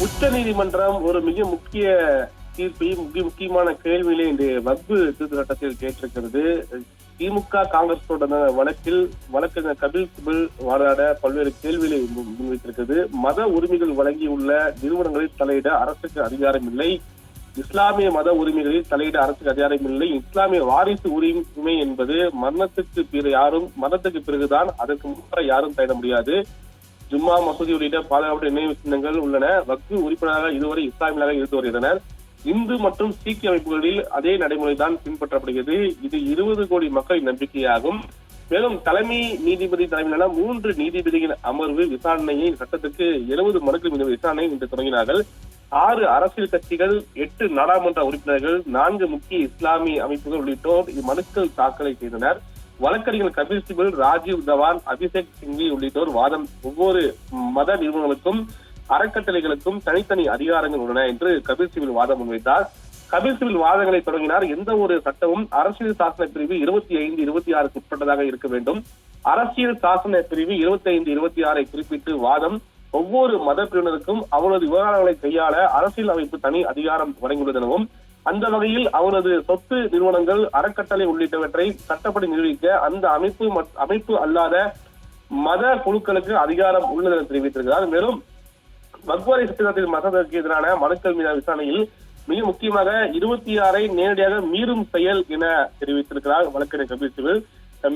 உச்ச நீதிமன்றம் ஒரு மிக முக்கிய தீர்ப்பையும் முக்கிய முக்கியமான கேள்வியிலே இந்த வக்பு திருத்த சட்டத்தில் கேட்டிருக்கிறது. திமுக காங்கிரஸ் வழக்கில் வழக்கறிஞர் கபில் சிபில் வாதாட பல்வேறு கேள்விகளை முன்- முன்வைத்திருக்கிறது. மத உரிமைகள் வழங்கியுள்ள நிறுவனங்களில் தலையிட அரசுக்கு அதிகாரம் இல்லை. இஸ்லாமிய மத உரிமைகளில் தலையிட அரசுக்கு அதிகாரம் இல்லை. இஸ்லாமிய வாரிசு உரிமை என்பது மரணத்துக்கு பிற யாரும் மரணத்துக்கு பிறகுதான் அதற்கு முன்னர் யாரும் தலையிட முடியாது. ஜும்மா மசூதி உள்ளிட்ட பாதுகாப்பு நினைவு சின்னங்கள் உள்ளன. வக்கு உறுப்பினராக இதுவரை இஸ்லாமியராக இருந்து வருகின்றனர். இந்து மற்றும் சீக்கிய அமைப்புகளில் அதே நடைமுறைதான் பின்பற்றப்படுகிறது. இது இருபது கோடி மக்களின் நம்பிக்கையாகும். மேலும் தலைமை நீதிபதி தலைமையிலான மூன்று நீதிபதியின் அமர்வு விசாரணையை சட்டத்துக்கு எழுபது மனுக்கள் மீது விசாரணை இன்று தொடங்கினார்கள். ஆறு அரசியல் கட்சிகள் எட்டு நாடாளுமன்ற உறுப்பினர்கள் நான்கு முக்கிய இஸ்லாமிய அமைப்புகள் உள்ளிட்டோர் இம்மனுக்கள் தாக்கலை செய்தனர். வழக்கறிஞர் கபில் சிபல் ராஜீவ் தவான் அபிஷேக் சிங்வி உள்ளிட்டோர் வாதம். ஒவ்வொரு மத நிறுவனங்களுக்கும் அறக்கட்டளைகளுக்கும் தனித்தனி அதிகாரங்கள் உள்ளன என்று கபில் சிபில் வாதம் முன்வைத்தார். கபில் சிபில் வாதங்களை தொடங்கினார். எந்த ஒரு சட்டமும் அரசியல் சாசன பிரிவு இருபத்தி ஐந்து இருபத்தி ஆறுக்கு உட்பட்டதாக இருக்க வேண்டும். அரசியல் சாசன பிரிவு இருபத்தி ஐந்து இருபத்தி ஆறை குறிப்பிட்டு வாதம். ஒவ்வொரு மத பிரிவினருக்கும் அவரது விவகாரங்களை கையாள அரசியல் அமைப்பு தனி அதிகாரம் வழங்கியுள்ளது எனவும் அந்த வகையில் அவரது சொத்து நிறுவனங்கள் அறக்கட்டளை உள்ளிட்டவற்றை சட்டப்படி நிரூபிக்க அந்த அமைப்பு அமைப்பு அல்லாத மத குழுக்களுக்கு அதிகாரம் உள்ளது என தெரிவித்திருக்கிறார். மேலும் வக்வாரி சட்டத்தில் மசதற்கு எதிரான மனுக்கள் மீதான விசாரணையில் மிக முக்கியமாக இருபத்தி ஆறை நேரடியாக மீறும் செயல் என தெரிவித்திருக்கிறார் வழக்கறிஞர் கபில் சிவில்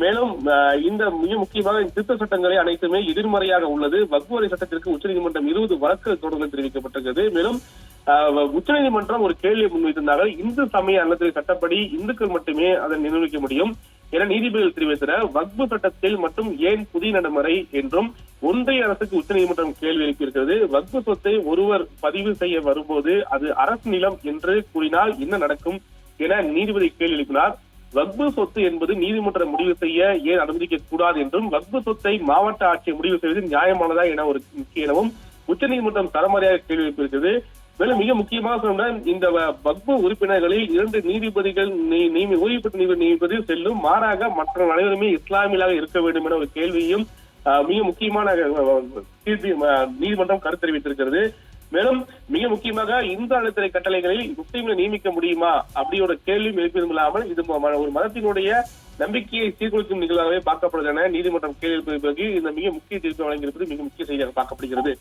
மேலும் அஹ், இந்த மிக முக்கியமாக திருத்த சட்டங்களை அனைத்துமே எதிர்மறையாக உள்ளது. வக்வாரி சட்டத்திற்கு உச்சநீதிமன்றம் இருபது வழக்கு தொடர்ந்து தெரிவிக்கப்பட்டிருக்கிறது. மேலும் உச்சநீதிமன்றம் ஒரு கேள்வியை முன்வைத்திருந்தாங்க இந்து சமய அறநிலையத்துறை சட்டப்படி இந்துக்கள் மட்டுமே அதை நிர்வகிக்க முடியும் என நீதிபதிகள் தெரிவித்தனர். வக்பு சட்டத்தில் மற்றும் ஏன் புதிய நடைமுறை என்றும் ஒன்றிய அரசுக்கு உச்சநீதிமன்றம் கேள்வி எழுப்பியிருக்கிறது. வக்பு சொத்தை ஒருவர் பதிவு செய்ய வரும்போது அது அரசு நிலம் என்று கூறினால் என்ன நடக்கும் என நீதிபதி கேள்வி எழுப்பினார். வக்பு சொத்து என்பது நீதிமன்றம் முடிவு செய்ய ஏன் அனுமதிக்க கூடாது என்றும் வக்பு சொத்தை மாவட்ட ஆட்சியை முடிவு செய்வது நியாயமானதா என ஒரு எனவும் உச்சநீதிமன்றம் தரமறையாக கேள்வி எழுப்பியிருக்கிறது. மேலும் மிக முக்கியமாக சொன்னால் இந்த வ- உறுப்பினர்களில் இரண்டு நீதிபதிகள் ஓய்வு பெற்ற நீதிபதி நீதிபதி செல்லும் மாறாக மற்ற அனைவருமே இஸ்லாமியலாக இருக்க வேண்டும் என ஒரு கேள்வியும் மிக முக்கியமான தீர்ப்பு நீதிமன்றம் கருத்து தெரிவித்திருக்கிறது. மேலும் மிக முக்கியமாக இந்து அறநிலையத்துறை கட்டளைகளில் முஸ்லீம்களை நியமிக்க முடியுமா? அப்படி கேள்வியும் எழுப்பியதும் இல்லாமல் இது ஒரு மதத்தினுடைய நம்பிக்கையை சீர்குலைக்கும் நிகழ்வாகவே பார்க்கப்படுது என நீதிமன்றம் கேள்வி இந்த மிக முக்கிய தீர்ப்பு வழங்கியிருப்பது மிக முக்கிய செய்தியாக பார்க்கப்படுகிறது.